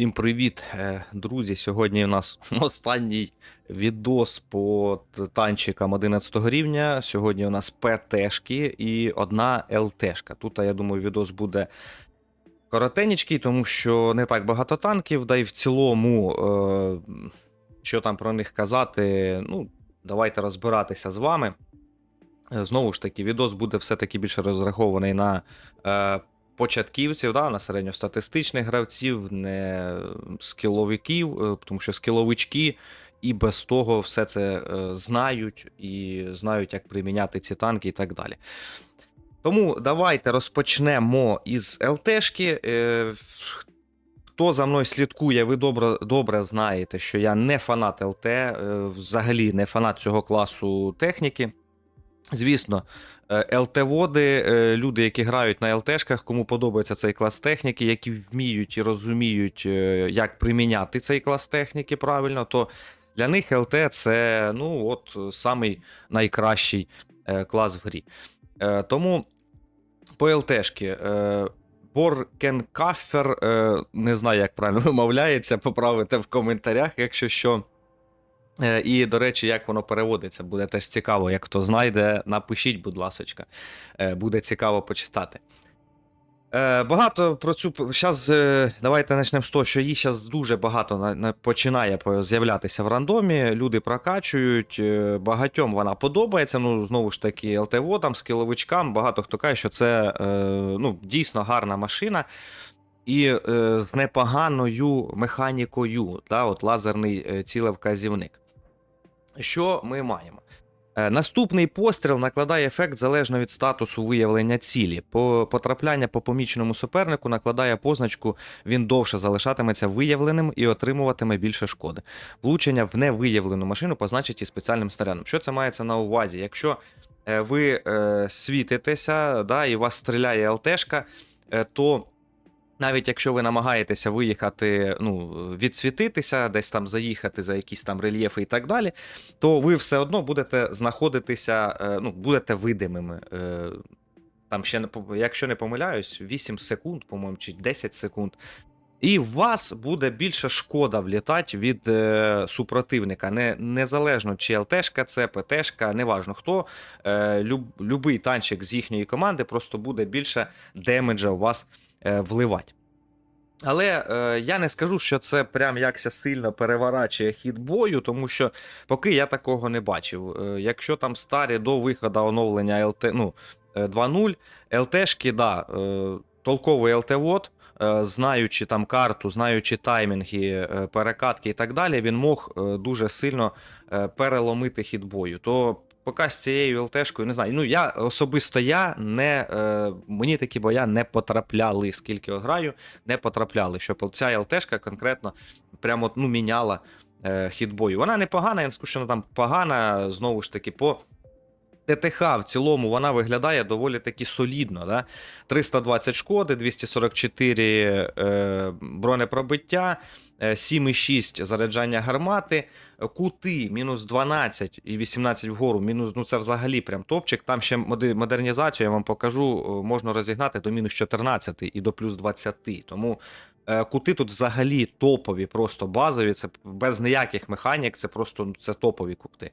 Всім привіт, е, друзі. Сьогодні у нас останній відос по танчикам 11 рівня. Сьогодні у нас ПТшки і одна ЛТшка. Тут, я думаю, відос буде коротенький, тому що не так багато танків, да й в цілому, е, що там про них казати, ну, давайте розбиратися з вами. Е, Знову ж таки, відос буде все-таки більше розрахований на початківців, да, на середньостатистичних гравців, не скіловиків, е, тому що скіловички і без того все це е, знають і знають, як приміняти ці танки і так далі. Тому давайте розпочнемо із ЛТшки. Е, Хто за мною слідкує, ви добре, добре знаєте, що я не фанат ЛТ, взагалі не фанат цього класу техніки. Звісно, е, ЛТ-води, е, люди, які грають на ЛТшках, кому подобається цей клас техніки, які вміють і розуміють, е, як приміняти цей клас техніки правильно, то для них ЛТ це ну, от, самий найкращий клас в грі. Тому по ЛТшки. Боркенкафер, не знаю, як правильно вимовляється, поправите в коментарях, якщо що. Е, І, до речі, як воно переводиться, буде теж цікаво. Як хто знайде, напишіть, будь ласочка. Е, Буде цікаво почитати. Е, Багато про цю. Зараз давайте почнемо з того, що її зараз дуже багато на, на, починає з'являтися в рандомі. Люди прокачують. Багатьом вона подобається. Ну, знову ж таки, ЛТВО, скіловичкам. Багато хто каже, що це ну, дійсно гарна машина. І з непоганою механікою, да, от лазерний цілевказівник. Що ми маємо? Е, Наступний постріл накладає ефект залежно від статусу виявлення цілі. По потрапляння по поміченому супернику накладає позначку, він довше залишатиметься виявленим і отримуватиме більше шкоди. Влучення в невиявлену машину позначить і спеціальним снарядом. Що це мається на увазі? Якщо е, ви е, світитеся, да, і вас стріляє ЛТшка, е, то навіть якщо ви намагаєтеся виїхати, ну, відсвітитися, десь там заїхати за якісь там рельєфи і так далі, то ви все одно будете знаходитися, е, ну, будете видимими. Е, Там ще якщо не помиляюсь, 8 секунд, по-моєму, чи 10 секунд. І в вас буде більше шкода влітати від е, супротивника. Не, незалежно чи ЛТшка це, ПТшка, неважно хто. Е, люб, любий танчик з їхньої команди просто буде більше демеджа у вас вливати. Але е, я не скажу, що це прям якся сильно переворачує хід бою, тому що поки я такого не бачив. Е, якщо там старі до виходу оновлення ЛТ, ну, е, 2.0, ЛТшки, да, е, толковий ЛТ-вод, е, знаючи там карту, знаючи таймінги, е, перекатки і так далі, він мог е, дуже сильно е, переломити хід бою. То поки з цією ЛТшкою, не знаю. Ну, я особисто я не. Е, мені такі боя не потрапляли, скільки граю, не потрапляли. Щоб ця ЛТшка конкретно прямо ну, міняла е, хід бою. Вона непогана, я не скажу, що вона там погана, знову ж таки, по. ТТХ в цілому вона виглядає доволі таки солідно. Да? 320 шкоди, 244 е, бронепробиття, е, 7,6 заряджання гармати, е, кути мінус 12 і 18 вгору. Мінус, ну це взагалі прям топчик. Там ще модернізацію я вам покажу, е, можна розігнати до мінус 14 і до плюс 20. Тому е, кути тут взагалі топові, просто базові. Це без ніяких механік, це просто ну, це топові кути.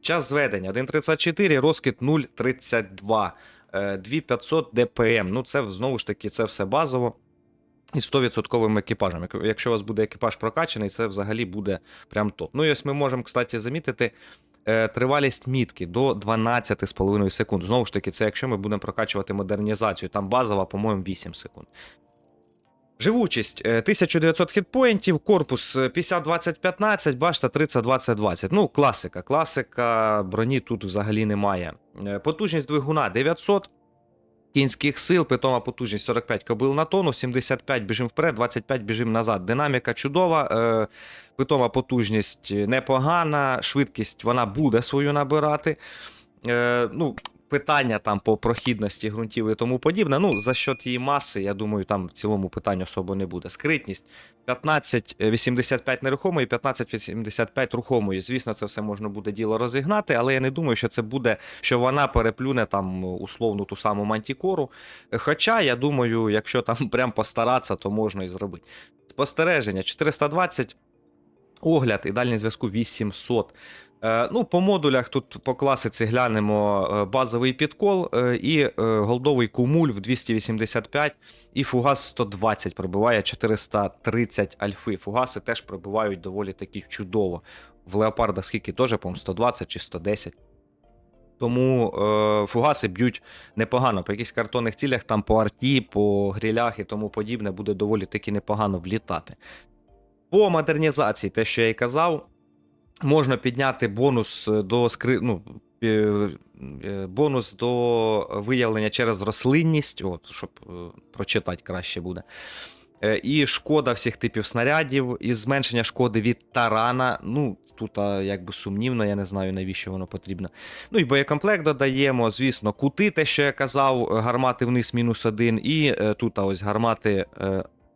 Час зведення 1.34, розкид 0.32, е, 2500 ДПМ. Ну, це знову ж таки, це все базово. І 100% екіпажем. Якщо у вас буде екіпаж прокачаний, це взагалі буде прям топ. Ну і ось ми можемо, кстати, замітити е, тривалість мітки до 12,5 секунд. Знову ж таки, це якщо ми будемо прокачувати модернізацію. Там базова, по-моєму, 8 секунд. Живучість е, 1900 хітпоінтів, корпус е, 50-20-15, башта 30-20-20. Ну, класика. Класика, броні тут взагалі немає. Е, Потужність двигуна 900 кінських сил, питома потужність 45 кобил на тонну, 75 біжим вперед, 25 біжим назад. Динаміка чудова, е, питома потужність непогана, швидкість вона буде свою набирати. Е, ну, питання там по прохідності ґрунтів і тому подібне. Ну, за счет її маси, я думаю, там в цілому питань особо не буде. Скритність 15,85 нерухомої, 15,85 рухомої. Звісно, це все можна буде діло розігнати, але я не думаю, що це буде, що вона переплюне там условну ту саму мантікору. Хоча, я думаю, якщо там прям постаратися, то можна і зробити. Спостереження 420, огляд і дальній зв'язку 800. Е, Ну, по модулях тут по класиці глянемо е, базовий підкол е, і голдовий кумуль в 285 і фугас 120 пробиває 430 альфи. Фугаси теж пробивають доволі таки чудово. В леопарда скільки теж, по 120 чи 110. Тому е, фугаси б'ють непогано. По якихось картонних цілях, там по арті, по грілях і тому подібне буде доволі таки непогано влітати. По модернізації, те, що я і казав, можна підняти бонус до скри... ну, е, е, бонус до виявлення через рослинність, от, щоб е, прочитати краще буде. Е, І шкода всіх типів снарядів, і зменшення шкоди від тарана. Ну, тут якби сумнівно, я не знаю, навіщо воно потрібно. Ну і боєкомплект додаємо, звісно, кути, те, що я казав, гармати вниз мінус один, і е, тут ось гармати.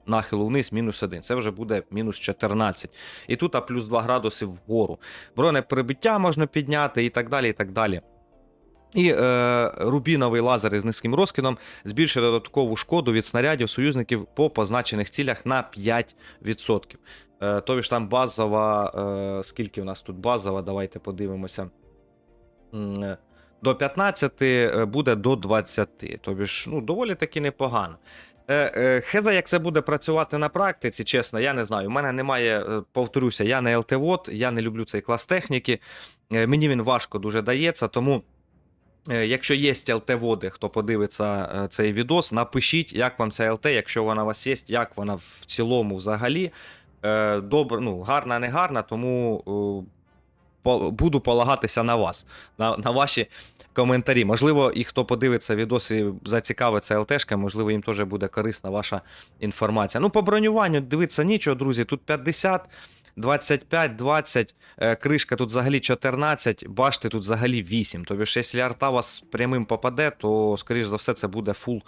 Нахилу вниз мінус 1. Це вже буде мінус 14. І тут а плюс 2 градуси вгору. Бронеприбиття можна підняти і так далі. І так далі. І е, рубіновий лазер із низьким розкидом збільшує додаткову шкоду від снарядів союзників по позначених цілях на 5%. Е, тобі ж там базова. Е, скільки в нас тут базова? Давайте подивимося. Е, До 15 е, буде до 20. Тобі ж ну, доволі таки непогано. Е, е, Хеза, як це буде працювати на практиці, чесно, я не знаю. У мене немає, е, повторюся, я не ЛТВОД, я не люблю цей клас техніки. Мені він важко дуже дається, тому. Якщо є ЛТ-води, хто подивиться цей відос, напишіть, як вам ця ЛТ, якщо вона у вас є, як вона в цілому взагалі. Добре, ну, гарна, не гарна, тому буду полагатися на вас, на, на ваші коментарі. Можливо, і хто подивиться відос і зацікавиться ЛТшка, можливо, їм теж буде корисна ваша інформація. Ну, по бронюванню дивиться нічого, друзі. Тут 50, 25, 20, е, кришка тут взагалі 14, башти тут взагалі 8. Тобто, якщо арта вас прямим попаде, то, скоріш за все, це буде фул,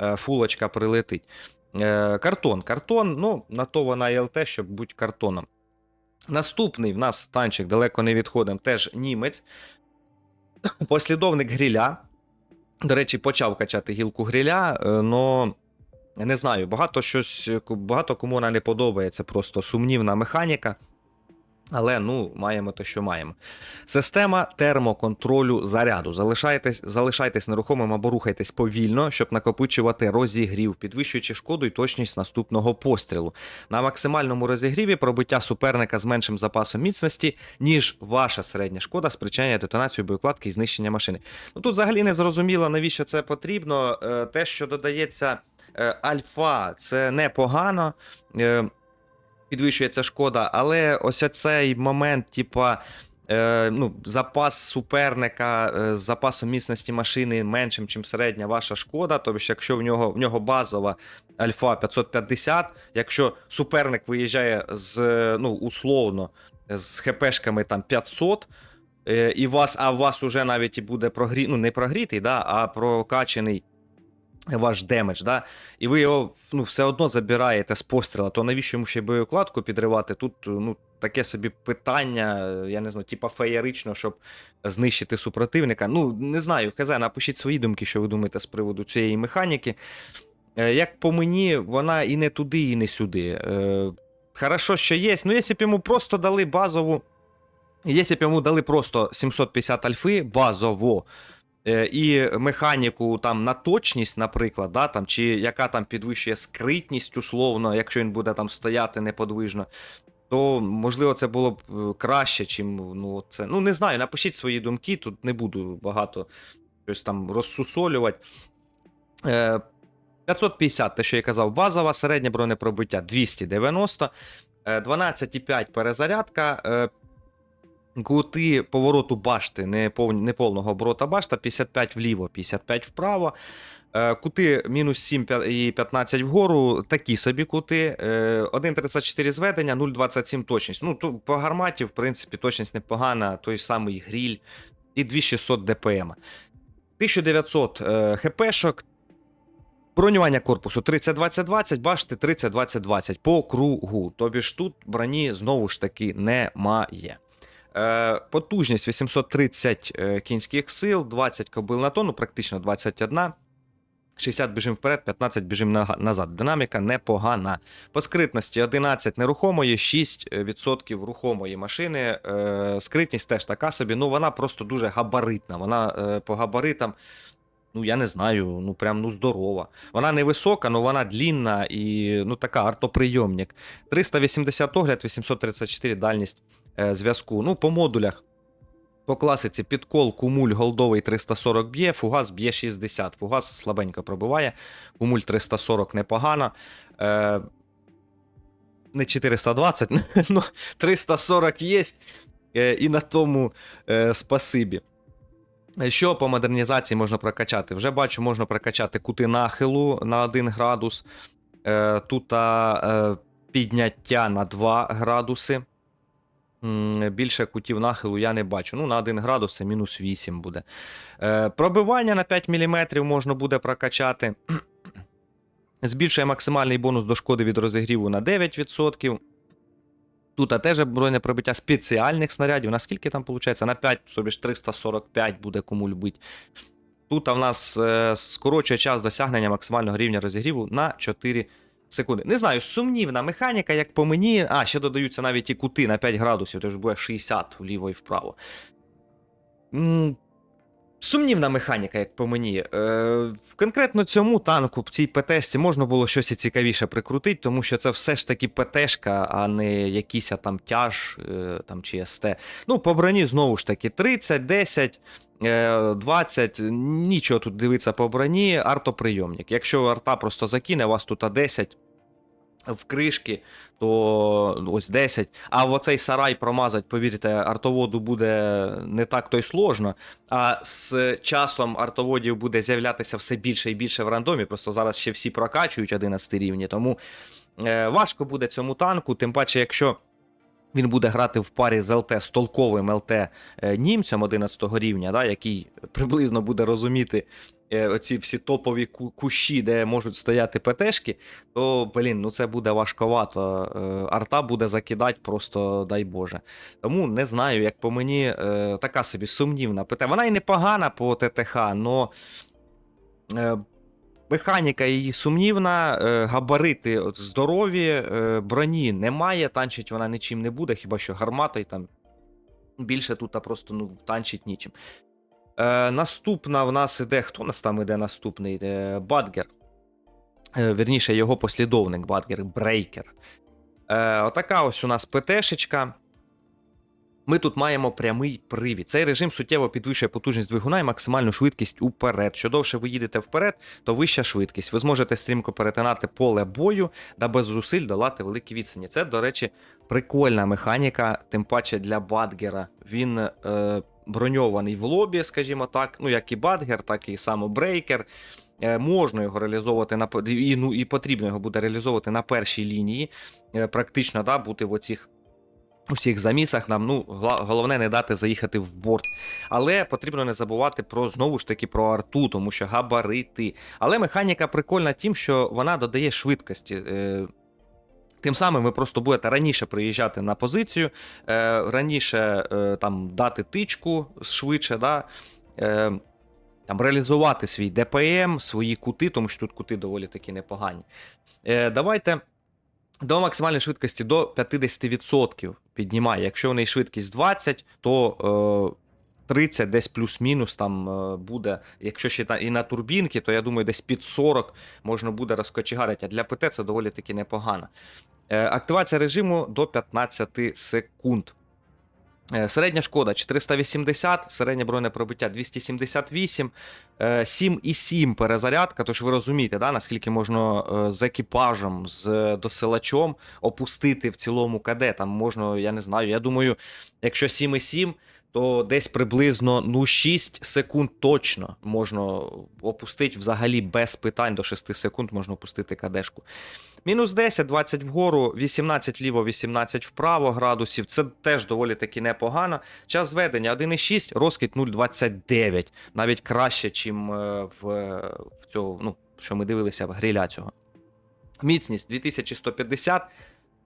е, фулочка прилетить. Е, Картон. Картон, ну, на то вона і ЛТ, щоб бути картоном. Наступний в нас танчик далеко не відходимо, теж німець. Послідовник гріля. До речі, почав качати гілку гріля, але не знаю, багато щось, багато кому вона не подобається, просто сумнівна механіка. Але ну, маємо те, що маємо. Система термоконтролю заряду. Залишайтесь, залишайтесь нерухомим або рухайтесь повільно, щоб накопичувати розігрів, підвищуючи шкоду і точність наступного пострілу. На максимальному розігріві пробиття суперника з меншим запасом міцності, ніж ваша середня шкода, спричиняє детонацію боєкладки і знищення машини. Ну тут взагалі не зрозуміло, навіщо це потрібно. Е, Те, що додається е, альфа, це непогано. Підвищується шкода, але ось цей момент, типа. Е, ну, запас суперника е, з запасом міцності машини меншим, ніж середня ваша шкода. Тобто, якщо в нього в нього базова альфа 550, якщо суперник виїжджає з ну, условно з хпшками там 500, е, і вас, а у вас уже навіть буде прогрі... ну, не прогрітий, да, а прокачений ваш демедж, да? і ви його ну, все одно забираєте з постріла, то навіщо йому ще боєкладку підривати? Тут ну, таке собі питання, я не знаю, типа феєрично, щоб знищити супротивника. Ну, не знаю, хз, напишіть свої думки, що ви думаєте з приводу цієї механіки. Е, Як по мені, вона і не туди, і не сюди. Е, Хорошо, що є. Ну, якщо б йому просто дали базову. Якщо б йому дали просто 750 альфи базово, і механіку там на точність, наприклад, да, там, чи яка там підвищує скритність, условно, якщо він буде там стояти неподвижно, то можливо це було б е, краще, чим ну, це. Ну, не знаю, напишіть свої думки, тут не буду багато щось там розсусолювати. Е, 550, те, що я казав, базова, середнє бронепробиття 290, е, 12,5 перезарядка. Е, Кути повороту башти не, пов... не повного оборота башта, 55 вліво, 55 вправо. Е, Кути мінус 7 і 15 вгору, такі собі кути. Е, 1,34 зведення, 0,27 точність. Ну, по гарматі, в принципі, точність непогана, той самий гріль і 2600 ДПМ. 1900 е, хпшок. Бронювання корпусу 30-20-20, бачите, 30-20-20 по кругу. Тобі ж тут броні знову ж таки немає. Е, потужність 830 е, кінських сил, 20 кобил на тонну, практично 21. 60 біжим вперед, 15 біжим назад. Динаміка непогана. По скритності 11 нерухомої, 6% рухомої машини. Е, скритність теж така собі. Ну вона просто дуже габаритна. Вона е, по габаритам, ну я не знаю, ну прям ну здорова. Вона не висока, але вона длінна і ну така артоприйомник. 380 огляд, 834 дальність е, зв'язку. Ну, по модулях. По класиці підкол, кумуль голдовий 340 б'є, фугас б'є 60. Фугас слабенько пробиває, кумуль 340 непогано. Е, не 420, ну 340 є. Е, і на тому е, спасибі. Е, Що по модернізації можна прокачати? Вже бачу, можна прокачати кути нахилу на 1 градус. Е, тут е, підняття на 2 градуси. Більше кутів нахилу я не бачу. Ну, на 1 градус це мінус 8 буде. Е, пробивання на 5 мм можна буде прокачати. Збільшує максимальний бонус до шкоди від розігріву на 9%. Тут теж бронне пробиття спеціальних снарядів. Наскільки там виходить? На 5, собі ж 345 буде кому любить. Тут в нас е, скорочує час досягнення максимального рівня розігріву на 4 секунди. Не знаю, сумнівна механіка, як по мені. А, ще додаються навіть і кути на 5 градусів, тож буде 60 вліво і вправо. Сумнівна механіка, як по мені. Е, конкретно цьому танку, в цій ПТшці, можна було щось цікавіше прикрутити, тому що це все ж таки ПТшка, а не якийсь там тяж е, там, чи СТ. Ну, по броні знову ж таки 30, 10, е, 20. Нічого тут дивиться по броні, артоприйомник. Якщо арта просто закине, у вас тут А10 в кришки, то ось 10. А в оцей сарай промазать, повірте, артоводу буде не так то й сложно. А з часом артоводів буде з'являтися все більше і більше в рандомі. Просто зараз ще всі прокачують 11 рівні. Тому е, важко буде цьому танку, тим паче, якщо. Він буде грати в парі з ЛТ з толковим ЛТ е, німцем 11 рівня, да, який приблизно буде розуміти оці всі топові кущі, де можуть стояти ПТшки, то блін, ну це буде важковато. Е, Арта буде закидати просто, дай Боже. Тому не знаю, як по мені, е, така собі сумнівна ПТ. Вона і непогана по ТТХ, але механіка її сумнівна, е, габарити здорові, е, броні немає, танчить вона нічим не буде, хіба що гарматою там. Більше тут просто ну, танчить нічим. Е, наступна в нас іде. Хто нас там іде наступний? Е, Бадгер. Е, вірніше, його послідовник Бадгер, Брейкер. Е, отака ось у нас ПТшечка. Ми тут маємо прямий привід. Цей режим суттєво підвищує потужність двигуна і максимальну швидкість уперед. Що довше ви їдете вперед, то вища швидкість. Ви зможете стрімко перетинати поле бою та без зусиль долати великі відстані. Це, до речі, прикольна механіка, тим паче для Бадгера. Він е, броньований в лобі, скажімо так. Ну, як і Бадгер, так і саме Брейкер. Е, можна його реалізовувати на і, ну, і потрібно його буде реалізовувати на першій лінії. Е, практично да, бути в оцих у всіх замісах нам ну головне не дати заїхати в борт. Але потрібно не забувати про знову ж таки про арту, тому що габарити. Але механіка прикольна тим, що вона додає швидкості. Тим самим ви просто будете раніше приїжджати на позицію, е, раніше е, там дати тичку швидше, да, е, там, реалізувати свій ДПМ, свої кути, тому що тут кути доволі таки непогані. Давайте до максимальної швидкості до 50% піднімає. Якщо у неї швидкість 20, то 30 десь плюс-мінус там е, буде. Якщо ще і на турбінки, то я думаю, десь під 40 можна буде розкочегарити. А для ПТ це доволі таки непогано. Е, активація режиму до 15 секунд. Е, Середня шкода 480, середнє бронне пробиття 278, е, 7,7 перезарядка. Тож ви розумієте, да, наскільки можна з екіпажем, з досилачом опустити в цілому КД. Там можна, я не знаю, я думаю, якщо 7,7, то десь приблизно ну 6 секунд точно можна опустити взагалі без питань до 6 секунд можна опустити кадешку. Мінус 10, 20 вгору, 18 вліво, 18 вправо градусів. Це теж доволі таки непогано. Час зведення 1,6, розкид 0,29. Навіть краще, чим е, в, в цього, ну, що ми дивилися в гриля цього. Міцність 2150,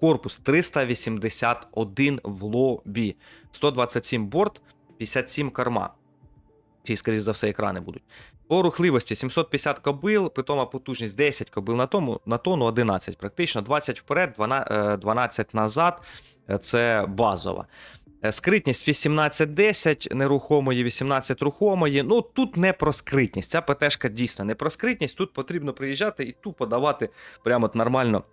корпус 381 в лобі, 127 борт, 57 корма. Чи, скоріш за все, екрани будуть. По рухливості 750 кобил, питома потужність 10 кобил на, тому, на тонну 11, практично 20 вперед, 12, е, 12 назад. Е, Це базова. Е, Скритність 18-10 нерухомої, 18 рухомої. Ну тут не про скритність. Ця ПТшка дійсно не про скритність. Тут потрібно приїжджати і тупо давати прямо от нормально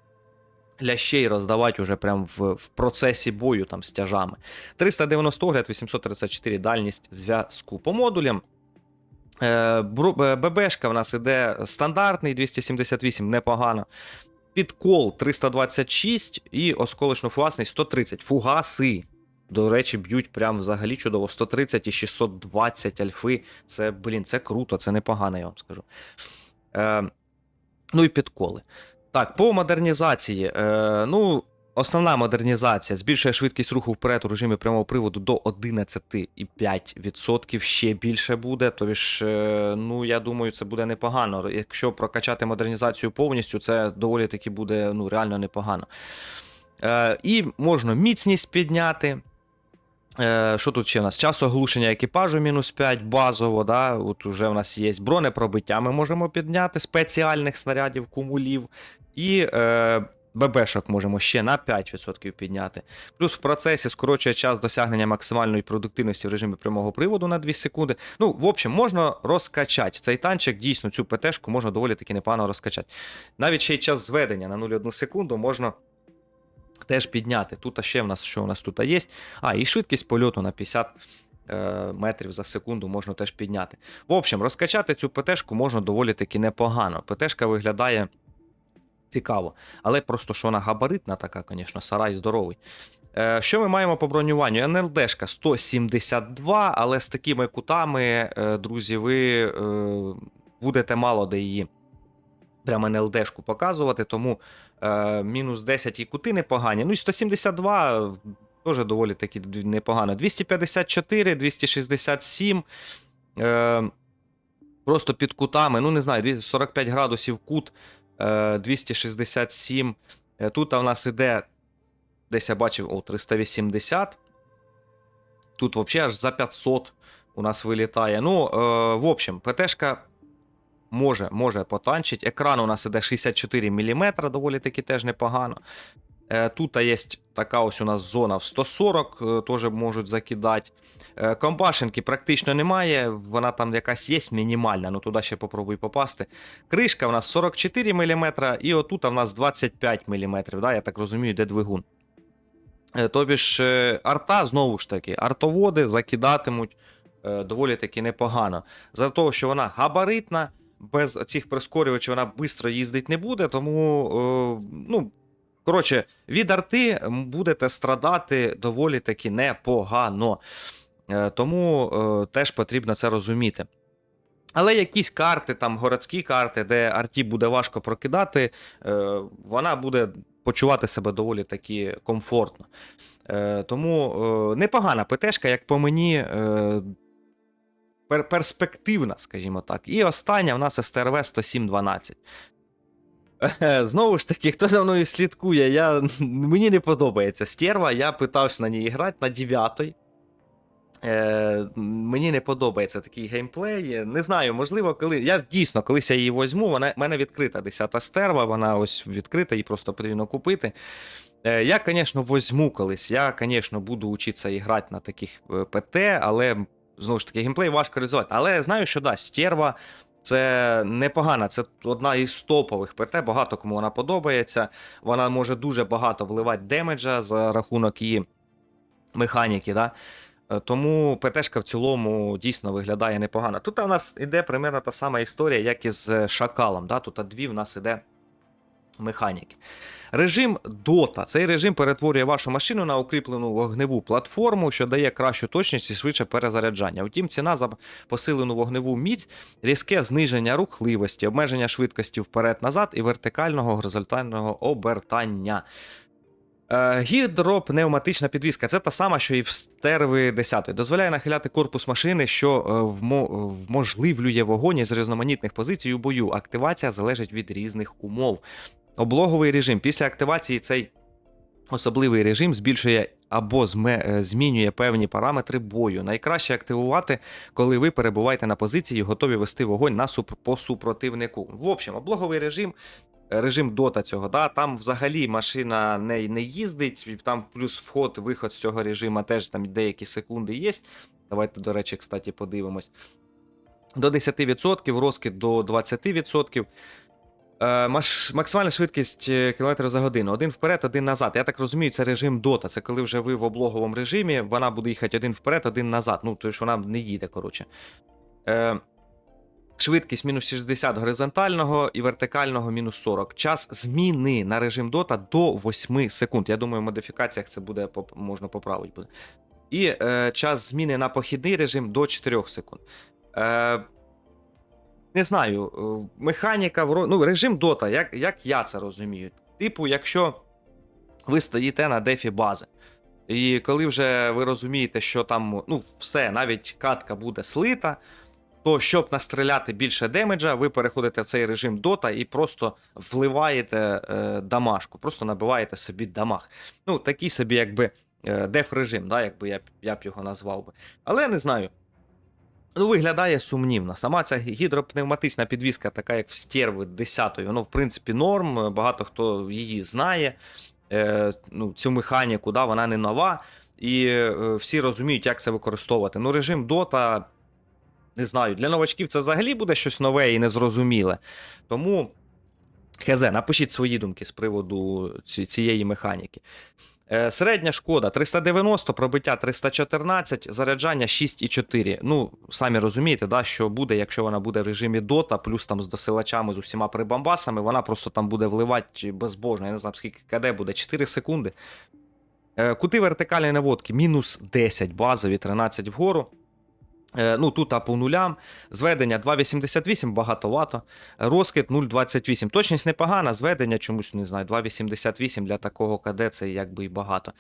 лящей роздавати уже прямо в, в процесі бою там з тяжами. 390 огляд, 834 дальність зв'язку. По модулям. е, е, ББшка в нас іде стандартний 278, непогано. Підкол 326 і осколочно-фугасний 130. Фугаси. До речі, б'ють прям взагалі чудово. 130 і 620 альфи. Це, блін, це круто, це непогано, я вам скажу. Е, ну і підколи. Так, по модернізації. Е, ну, основна модернізація збільшує швидкість руху вперед у режимі прямого приводу до 11,5%. Ще більше буде. Тобі ж, е, ну, я думаю, це буде непогано. Якщо прокачати модернізацію повністю, це доволі таки буде ну, реально непогано. Е, і можна міцність підняти. Е, що тут ще в нас? Час оглушення екіпажу мінус 5 базово. Да? От уже в нас є бронепробиття, ми можемо підняти спеціальних снарядів, кумулів. І е, ББшок можемо ще на 5% підняти. Плюс в процесі скорочує час досягнення максимальної продуктивності в режимі прямого приводу на 2 секунди. Ну, в общем, можна розкачати. Цей танчик дійсно цю ПТшку можна доволі таки непогано розкачати. Навіть ще й час зведення на 0,1 секунду можна теж підняти. Тут ще в нас що у нас тут є? А, і швидкість польоту на 50 е, метрів за секунду можна теж підняти. В общем, розкачати цю ПТшку можна доволі таки непогано. ПТшка виглядає цікаво, але просто що вона габаритна така, звісно, сарай здоровий. Е, що ми маємо по бронюванню? НЛДшка 172, але з такими кутами, е, друзі, ви будете мало де її прямо НЛДшку показувати, тому мінус 10 і кути непогані. Ну і 172 теж доволі таки непогано. 254, 267. Е, просто під кутами, ну не знаю, 245 градусів кут, е, 267. Е, Тут у нас іде, десь я бачив, о, 380. Тут взагалі аж за 500 у нас вилітає. Ну, е, в общем, ПТшка може, може потанчить. Екран у нас іде 64 мм, доволі таки теж непогано. Е, Тут є така ось у нас зона в 140, е, теж можуть закидати. Е, Компашенки практично немає, вона там якась є мінімальна, ну туди ще попробуй попасти. Кришка у нас 44 мм, і отут у нас 25 мм, да, я так розумію, йде двигун. Тобі ж арта, знову ж таки, артоводи закидатимуть доволі таки непогано. За того, що вона габаритна, без цих прискорювачів вона швидко їздить не буде, тому, е, ну, коротше, від арти будете страдати доволі таки непогано. Е, Тому е, теж потрібно це розуміти. Але якісь карти, там городські карти, де арті буде важко прокидати, вона буде почувати себе доволі таки комфортно. Тому непогана ПТшка, як по мені, пер- перспективна, скажімо так. І остання в нас СТРВ 10712. Е, Знову ж таки, хто за мною слідкує, я, мені не подобається стерва. Я питався на ній грати на 9 Е, мені не подобається такий геймплей. Не знаю, можливо, коли. Я дійсно, колись я її возьму, вона в мене відкрита 10 стерва, вона ось відкрита, її просто потрібно купити. Е, я, звісно, возьму колись. Я, звісно, буду учитися і грати на таких е, ПТ, але знову ж таки, геймплей важко реалізувати. Але знаю, що да, стерва. Це непогана, це одна із топових ПТ, багато кому вона подобається. Вона може дуже багато вливати демеджа за рахунок її механіки. Да? Е, Тому ПТшка в цілому дійсно виглядає непогано. Тут у нас іде примерно та сама історія, як і з е, Шакалом. Да? Тут дві в нас іде механіки. Режим DOTA. Цей режим перетворює вашу машину на укріплену вогневу платформу, що дає кращу точність і швидше перезаряджання. Втім, ціна за посилену вогневу міць, різке зниження рухливості, обмеження швидкості вперед-назад і вертикального горизонтального обертання. Е, Гідропневматична підвізка це та сама, що і в стерви 10. Дозволяє нахиляти корпус машини, що е, вможливлює вогонь із різноманітних позицій у бою. Активація залежить від різних умов. Облоговий режим. Після активації цей особливий режим збільшує або е, змінює певні параметри бою. Найкраще активувати, коли ви перебуваєте на позиції і готові вести вогонь на суп- по супротивнику. В общем, облоговий режим. е, Режим дота цього, да, там взагалі машина не, не їздить, там плюс вход, виход з цього режиму теж там деякі секунди є. Давайте, до речі, кстати, подивимось. До 10%, розкид до 20%. Е, максимальна швидкість е, кілометрів за годину. Один вперед, один назад. Я так розумію, це режим дота. Це коли вже ви в облоговому режимі, вона буде їхати один вперед, один назад. Ну, тобто вона не їде, коротше. Е, швидкість мінус 60 горизонтального і вертикального мінус 40. Час зміни на режим дота до 8 секунд. Я думаю, в модифікаціях це буде можна поправити. І е, час зміни на похідний режим до 4 секунд. Е, не знаю, е, механіка, вро- ну, режим дота, як, як я це розумію. Типу, якщо ви стоїте на дефі бази, і коли вже ви розумієте, що там ну, все, навіть катка буде слита, то щоб настріляти більше демеджа, ви переходите в цей режим дота і просто вливаєте е, дамажку, просто набиваєте собі дамаг. Ну, такий собі, якби е, деф-режим, да, якби я, я б його назвав би. Але не знаю. Ну, виглядає сумнівно. Сама ця гідропневматична підвіска, така як в стерви 10 ну, в принципі, норм. Багато хто її знає. Е, ну, цю механіку, да, вона не нова. І е, всі розуміють, як це використовувати. Ну, режим Dota, не знаю, для новачків це взагалі буде щось нове і незрозуміле. Тому. ХЗ, напишіть свої думки з приводу ці- цієї механіки. Е, Середня шкода 390, пробиття 314, заряджання 6,4. Ну, самі розумієте, да, що буде, якщо вона буде в режимі дота, плюс там з досилачами, з усіма прибамбасами, вона просто там буде вливати безбожно. Я не знаю, скільки КД буде, 4 секунди. Е, Кути вертикальної наводки мінус 10 базові, 13 вгору. Е, Ну, тут а по нулям. Зведення 2,88 багатовато. Розкид 0,28. Точність непогана, зведення чомусь не знаю. 2,88 для такого КД це якби і багато.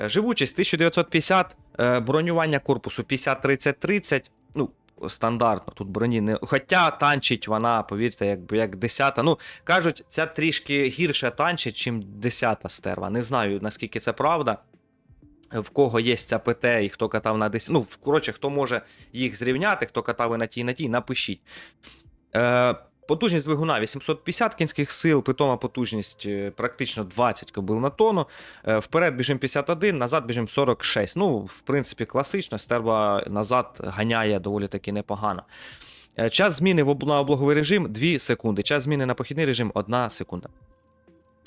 Е, Живучість 1950, е, бронювання корпусу 50-30-30. Ну, стандартно, тут броні не. Хоча танчить вона, повірте, якби як 10. Ну, кажуть, ця трішки гірше танчить, ніж 10 стерва. Не знаю, наскільки це правда. В кого є ця ПТ і хто катав на 10. Ну, коротше, хто може їх зрівняти, хто катав і на тій, і на тій, напишіть. Е, потужність двигуна 850 кінських сил, питома потужність е, практично 20 кобил на тонну. Е, вперед біжим 51, назад біжим 46. Ну, в принципі, класично, стерва назад ганяє доволі таки непогано. Е, час зміни на облоговий режим 2 секунди. Час зміни на похідний режим 1 секунда.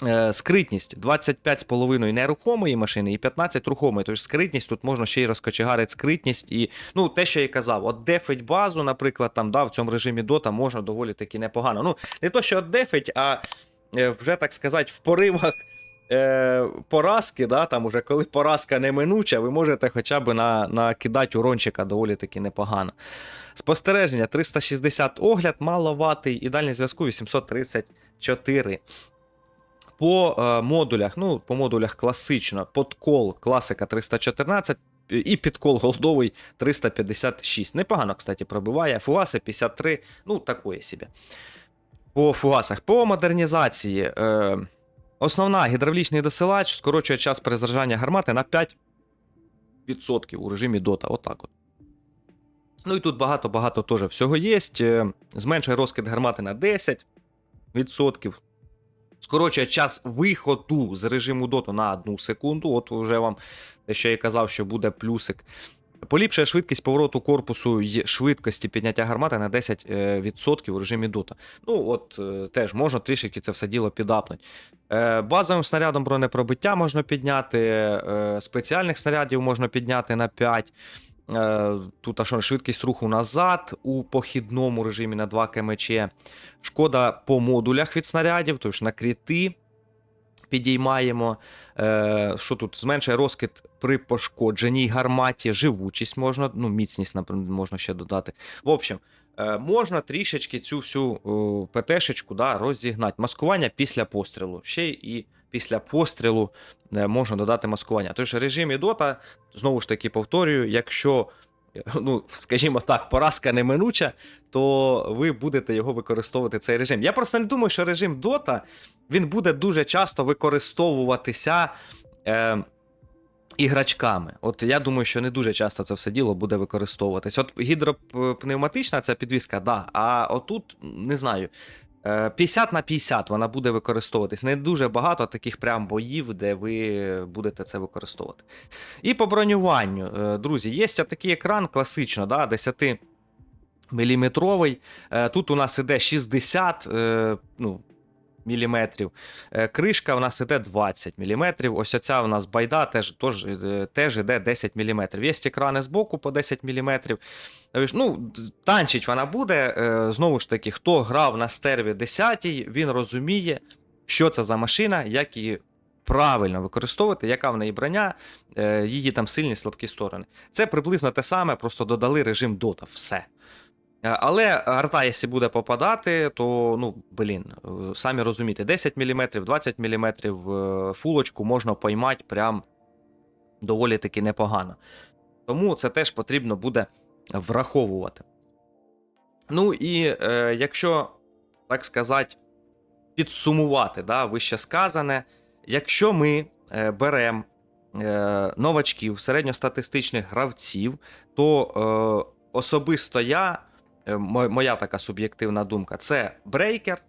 Е, Скритність 25,5 нерухомої машини і 15 рухомої. Тож скритність тут можна ще й розкочегарити скритність. І ну, те, що я казав, от дефить базу, наприклад, там да, в цьому режимі дота можна доволі таки непогано. Ну, не то, що дефить, а е, вже так сказати, в поривах. Е, поразки, да, там уже коли поразка неминуча, ви можете хоча б на, накидати урончика доволі таки непогано. Спостереження 360 огляд, маловатий, і дальність зв'язку 834. По е, модулях, ну, по модулях класично, подкол класика 314 і підкол голдовий 356. Непогано, кстати, пробиває. Фугаси 53, ну, такое собі. По фугасах. По модернізації. Е, основна гідравлічний досилач скорочує час перезаряджання гармати на 5% у режимі DOTA. Отак от. Ну і тут багато-багато теж всього є. Е, Зменшує розкид гармати на 10%. Скорочує час виходу з режиму доту на 1 секунду. От вже вам що я казав, що буде плюсик. Поліпшує швидкість повороту корпусу й швидкості підняття гармати на 10% у режимі дота. Ну, от е, теж можна трішки це все діло підапнути. Е, Базовим снарядом бронепробиття можна підняти, е, спеціальних снарядів можна підняти на 5. Е, Тут а що, швидкість руху назад у похідному режимі на 2 кмч. Шкода по модулях від снарядів, тобто на кріти підіймаємо. Е, Що тут? Зменшує розкид при пошкодженій гарматі, живучість можна, ну, міцність можна ще додати. В общем, е, можна трішечки цю всю ПТшечку да, розігнати. Маскування після пострілу. Ще і після пострілу можна додати маскування. Тож в режимі Dota, знову ж таки повторюю, якщо, е, ну, скажімо так, поразка неминуча, то ви будете його використовувати цей режим. Я просто не думаю, що режим Dota він буде дуже часто використовуватися. Е, Іграчками. От я думаю, що не дуже часто це все діло буде використовуватись. От гідропневматична ця підвіска, да. А отут, не знаю, е, 50 на 50 вона буде використовуватись. Не дуже багато таких прям боїв, де ви будете це використовувати. І по бронюванню, е, друзі, є такий екран класично, да, 10 міліметровий. Е, Тут у нас іде 60 е, ну, міліметрів. Е, Кришка у нас іде 20 міліметрів. Ось оця у нас байда теж, теж, е, теж іде 10 міліметрів. Є екрани збоку по 10 міліметрів. Е, Ну, танчить вона буде. Е, Знову ж таки, хто грав на стерві 10, він розуміє, що це за машина, як її правильно використовувати, яка в неї броня, її там сильні слабкі сторони. Це приблизно те саме, просто додали режим дота. Все. Е, Але арта, якщо буде попадати, то ну блін, е, самі розумієте, 10 мм, 20 мм фулочку можна поймати прям доволі таки непогано. Тому це теж потрібно буде враховувати. Ну і е, якщо, так сказати, підсумувати да, вище сказане, якщо ми е, беремо е, новачків, середньостатистичних гравців, то е, особисто я моя така суб'єктивна думка, це брейкер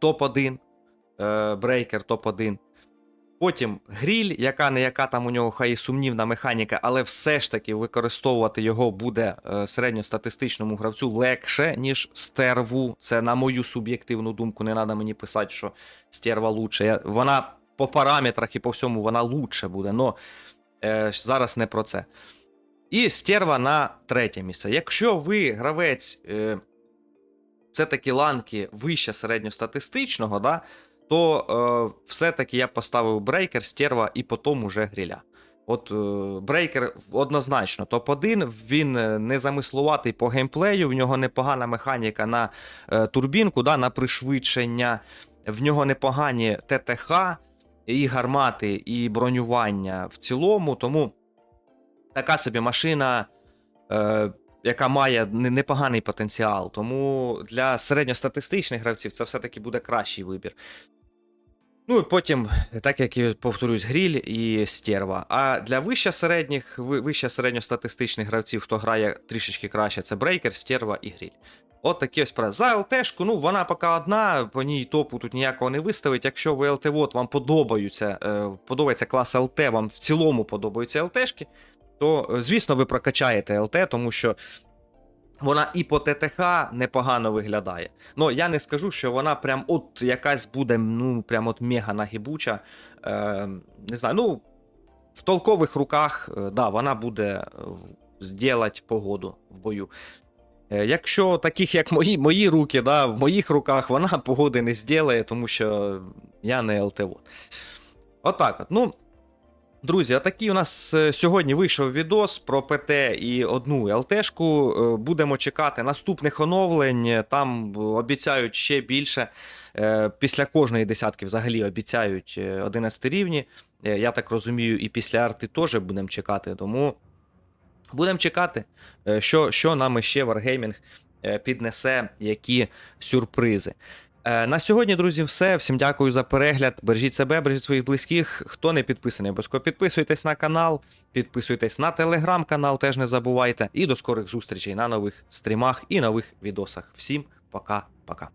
топ-1. е, Брейкер топ-1. Потім гріль, яка не яка там у нього хай і сумнівна механіка, але все ж таки використовувати його буде е, середньостатистичному гравцю легше, ніж стерву. Це на мою суб'єктивну думку. Не треба мені писати, що стерва лучше. Вона по параметрах і по всьому вона лучше буде. Но е, зараз не про це. І стерва на третє місце. Якщо ви гравець е, все-таки ланки вище середньостатистичного, да, то е, все-таки я поставив брейкер, стерва і потім уже гріля. От е, брейкер однозначно топ-1, він е, не замислуватий по геймплею, в нього непогана механіка на е, турбінку, да, на пришвидшення, в нього непогані ТТХ, і гармати, і бронювання в цілому. Тому така собі машина, е, яка має непоганий потенціал. Тому для середньостатистичних гравців це все-таки буде кращий вибір. Ну і потім, так як і повторюсь, гріль і стерва. А для вище середніх, вище середньостатистичних гравців, хто грає трішечки краще, це брейкер, стерва і гріль. От такі ось справи. За ЛТшку, ну вона поки одна, по ній топу тут ніякого не виставить. Якщо ви ЛТВОД вам подобаються, е, подобається клас ЛТ, вам в цілому подобаються ЛТшки, то, е, звісно, ви прокачаєте ЛТ, тому що вона і по ТТХ непогано виглядає. Ну, я не скажу, що вона прям от якась буде, ну, прям от мега нагибуча. Е, не знаю, ну, в толкових руках, е, да, вона буде е, зділати погоду в бою. Якщо таких, як мої, мої руки, да, в моїх руках вона погоди не зділає, тому що я не ЛТВО. Отак от. Ну, Друзі, отакий у нас е, сьогодні вийшов відос про ПТ і одну ЛТшку. Е, Будемо чекати наступних оновлень. Там е, обіцяють ще більше. Після кожної десятки взагалі обіцяють е, 11 рівні. Я так розумію, і після арти теж будемо чекати. Тому будемо чекати, що, що нам ще Wargaming піднесе, які сюрпризи. Е, На сьогодні, друзі, все. Всім дякую за перегляд. Бережіть себе, бережіть своїх близьких. Хто не підписаний, обов'язково підписуйтесь на канал, підписуйтесь на телеграм-канал, теж не забувайте. І до скорих зустрічей на нових стрімах і нових відосах. Всім пока-пока.